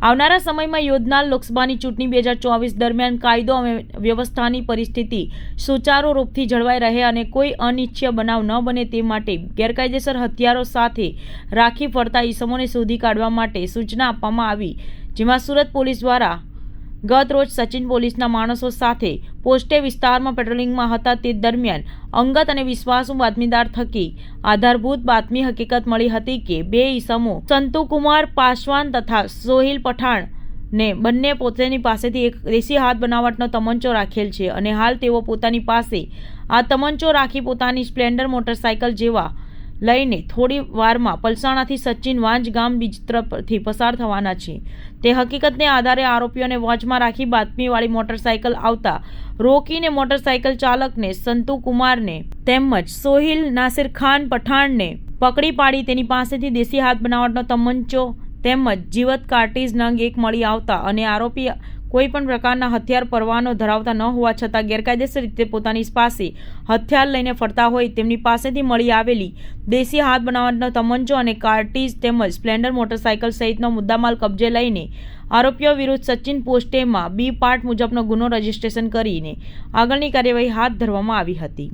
આવનારા સમયમાં યોજનાર લોકસભાની ચૂંટણી બે હજાર ચોવીસ દરમિયાન કાયદો અને વ્યવસ્થાની પરિસ્થિતિ સુચારુ રૂપથી જળવાઈ રહે અને કોઈ અનિચ્છ્ય બનાવ ન બને તે માટે ગેરકાયદેસર હથિયારો સાથે રાખી ફરતા ઈસમોને શોધી કાઢવા માટે સૂચના આપવામાં આવી, જેમાં સુરત પોલીસ દ્વારા ગત રોજ સચિન પોલીસના માણસો સાથે પોસ્ટે વિસ્તારમાં પેટ્રોલિંગમાં હતા તે દરમિયાન અંગત અને વિશ્વાસુ બાતમીદાર થકી આધારભૂત બાતમી હકીકત મળી હતી કે બે ઈસમો સંતુકુમાર પાસવાન તથા સોહિલ પઠાણ ને બંને પોતાની પાસેથી એક દેશી હાથ બનાવટનો તમંચો રાખેલ છે અને હાલ તેઓ પોતાની પાસે આ તમંચો રાખી પોતાની સ્પ્લેન્ડર મોટરસાયકલ જેવા લઈને થોડી વારમાં પલસાણાથી સચિન વાંજ ગામ તરફથી પસાર થવાના છે. તે હકીકતને આધારે આરોપીઓને વોચમાં રાખી બાતમીવાળી મોટરસાયકલ આવતા રોકીને મોટરસાયકલ ચાલકને સંતુ કુમારને તેમજ સોહિલ નાસિર ખાન પઠાણને પકડી પાડી તેની પાસેથી દેશી હાથ બનાવટનો તમંચો તેમજ જીવત કાર્ટીઝ નંગ એક મળી આવતા અને આરોપી કોઈ પણ પ્રકારના હથિયાર પરવાનો ધરાવતા ન હોવા છતાં ગેરકાયદેસર રીતે પોતાની પાસે હથિયાર લઈને ફરતા હોય તેમની પાસેથી મળી આવેલી દેશી હાથ બનાવટનો તમંચો અને કાર્ટીઝ તેમજ સ્પ્લેન્ડર મોટરસાયકલ સહિતનો મુદ્દામાલ કબજે લઈને આરોપીઓ વિરુદ્ધ સચિન પોસ્ટેમાં બી પાર્ટ મુજબનો ગુનો રજીસ્ટ્રેશન કરીને આગળની કાર્યવાહી હાથ ધરવામાં આવી હતી.